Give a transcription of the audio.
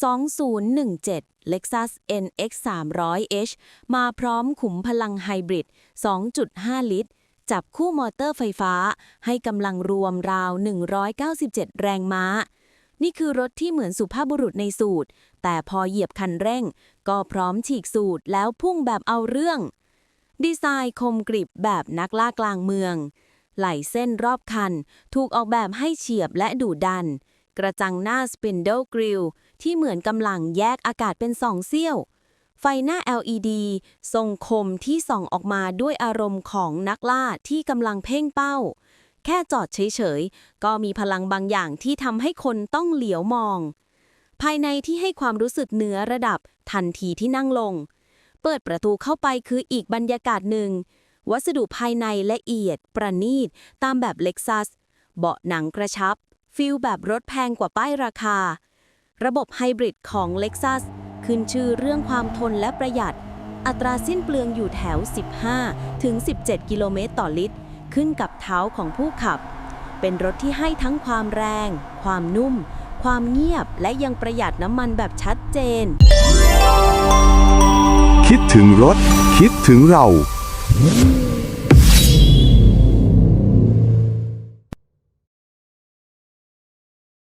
2017 Lexus NX 300h มาพร้อมขุมพลังไฮบริด 2.5 ลิตร จับคู่มอเตอร์ไฟฟ้า ให้กำลังรวมราว 197 แรงม้า นี่คือรถที่เหมือนสุภาพบุรุษในสูตร แต่พอเหยียบคันเร่ง ก็พร้อมฉีกสูตรแล้วพุ่งแบบเอาเรื่อง ดีไซน์คมกริบแบบนักล่ากลางเมือง ไหลเส้นรอบคัน ถูกออกแบบให้เฉียบและดุดัน กระจังหน้า Spindle Grill ที่เหมือนกำลังแยกอากาศเป็นสองเสี้ยว ไฟหน้า LED ทรงคมที่ส่องออกมาด้วยอารมณ์ของนักล่าที่กำลังเพ่งเป้า แค่จอดเฉยๆ ก็มีพลังบางอย่างที่ทำให้คนต้องเหลียวมอง ภายในที่ให้ความรู้สึกเหนือระดับทันทีที่นั่งลง เปิดประตูเข้าไปคืออีกบรรยากาศหนึ่ง วัสดุภายในละเอียด ประณีต ตามแบบเล็กซัสเบาะหนังกระชับ ฟิลแบบรถแพงกว่าป้ายราคา ระบบไฮบริดของ Lexus ขึ้นชื่อเรื่องความทนและประหยัด อัตราสิ้นเปลืองอยู่แถว 15 ถึง 17 กิโลเมตรต่อลิตร ขึ้นกับเท้าของผู้ขับ เป็นรถที่ให้ทั้งความแรง ความนุ่ม ความเงียบ และยังประหยัดน้ำมันแบบชัดเจน คิดถึงรถ คิดถึงเรา